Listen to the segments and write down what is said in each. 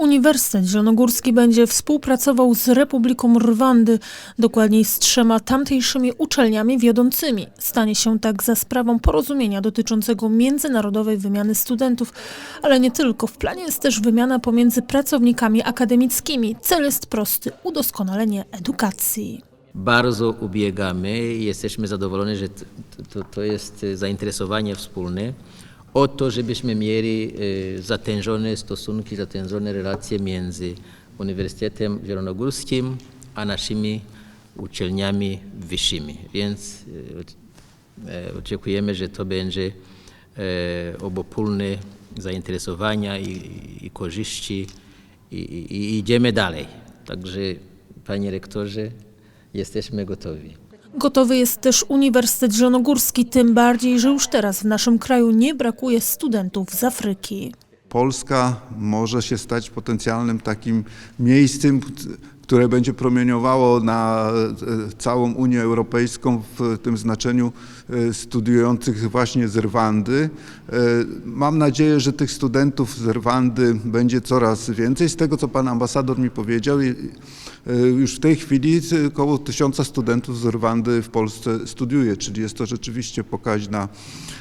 Uniwersytet Zielonogórski będzie współpracował z Republiką Rwandy, dokładniej z trzema tamtejszymi uczelniami wiodącymi. Stanie się tak za sprawą porozumienia dotyczącego międzynarodowej wymiany studentów, ale nie tylko. W planie jest też wymiana pomiędzy pracownikami akademickimi. Cel jest prosty udoskonalenie edukacji. Bardzo ubiegamy i jesteśmy zadowoleni, że to, to jest zainteresowanie wspólne o to, żebyśmy mieli e, zatężone stosunki, zatężone relacje między Uniwersytetem Zielonogórskim a naszymi uczelniami wyższymi. Więc e, e, oczekujemy, że to będzie obopólne zainteresowania i, i korzyści i, i, i idziemy dalej. Także panie rektorze, jesteśmy gotowi. Gotowy jest też Uniwersytet Zielonogórski, tym bardziej, że już teraz w naszym kraju nie brakuje studentów z Afryki. Polska może się stać potencjalnym takim miejscem, które będzie promieniowało na e, całą Unię Europejską w tym znaczeniu e, studiujących właśnie z Rwandy. E, Mam nadzieję, że tych studentów z Rwandy będzie coraz więcej. Z tego, co pan ambasador mi powiedział, już w tej chwili około tysiąca studentów z Rwandy w Polsce studiuje, czyli jest to rzeczywiście pokaźna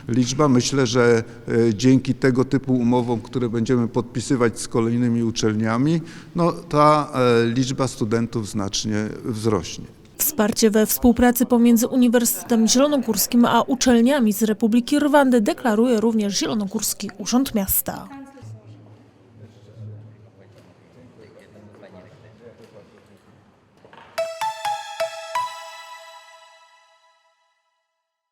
liczba. Myślę, że e, dzięki tego typu umowom, które będziemy podpisywać z kolejnymi uczelniami, no, ta e, liczba studentów znacznie wzrośnie. Wsparcie we współpracy pomiędzy Uniwersytetem Zielonogórskim a uczelniami z Republiki Rwandy deklaruje również Zielonogórski Urząd Miasta.